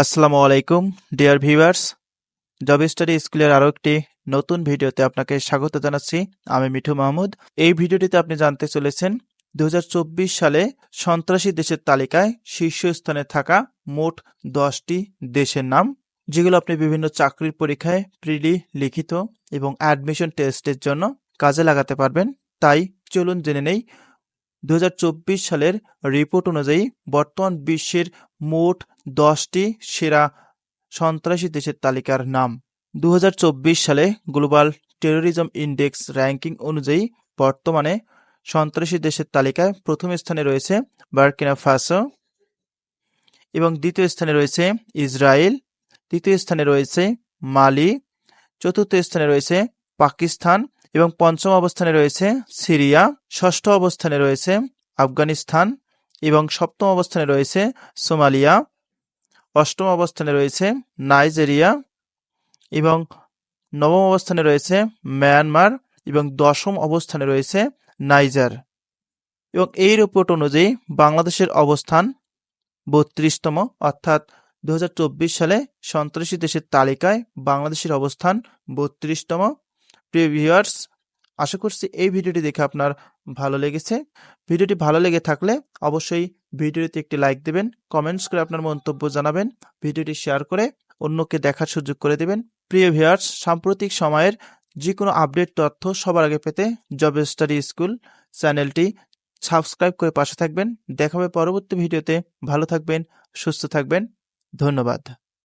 আসসালামু আলাইকুম dear viewers. Job study স্কুলের আরও একটি নতুন ভিডিওতে আপনাকে স্বাগত জানাচ্ছি। আমি মিঠু মাহমুদ। এই ভিডিওটিতে আপনি জানতে চলেছেন দু হাজার চব্বিশ সালে সন্ত্রাসী দেশের তালিকায় শীর্ষস্থানে থাকা মোট দশটি দেশের নাম, যেগুলো আপনি বিভিন্ন চাকরির পরীক্ষায় প্রিলি লিখিত এবং অ্যাডমিশন টেস্টের জন্য কাজে লাগাতে পারবেন। তাই চলুন জেনে নেই দু হাজার চব্বিশ সালের রিপোর্ট অনুযায়ী বর্তমান বিশ্বের মোট দশটি সেরা সন্ত্রাসী দেশের তালিকার নাম। দু হাজার চব্বিশ সালে গ্লোবাল টেরোরিজম ইন্ডেক্স র্যাঙ্কিং অনুযায়ী বর্তমানে সন্ত্রাসী দেশের তালিকায় প্রথম স্থানে রয়েছে বার্কিনা ফাসো এবং দ্বিতীয় স্থানে রয়েছে ইসরায়েল তৃতীয় স্থানে রয়েছে মালি চতুর্থ স্থানে রয়েছে পাকিস্তান এবং পঞ্চম অবস্থানে রয়েছে সিরিয়া, ষষ্ঠ অবস্থানে রয়েছে আফগানিস্তান এবং সপ্তম অবস্থানে রয়েছে সোমালিয়া, অষ্টম অবস্থানে রয়েছে নাইজেরিয়া এবং নবম অবস্থানে রয়েছে মায়ানমার এবং দশম অবস্থানে রয়েছে নাইজার। এবং এই রিপোর্ট অনুযায়ী বাংলাদেশের অবস্থান বত্রিশতম, অর্থাৎ দু হাজার চব্বিশ সালে সন্ত্রাসী দেশের তালিকায় বাংলাদেশের অবস্থান বত্রিশতম প্রিয় ভিউয়ার্স আশা করছি এই ভিডিওটি দেখে আপনার ভালো লেগেছে। ভিডিওটি ভালো লেগে থাকলে অবশ্যই ভিডিওটিতে একটি লাইক দেবেন, কমেন্টস করে আপনার মন্তব্য জানাবেন, ভিডিওটি শেয়ার করে অন্যকে দেখার সুযোগ করে দেবেন। প্রিয় ভিউয়ার্স সাম্প্রতিক সময়ের যে কোনো আপডেট তথ্য সবার আগে পেতে জব স্টাডি স্কুল চ্যানেলটি সাবস্ক্রাইব করে পাশে থাকবেন। দেখাবে পরবর্তী ভিডিওতে। ভালো থাকবেন, সুস্থ থাকবেন। ধন্যবাদ।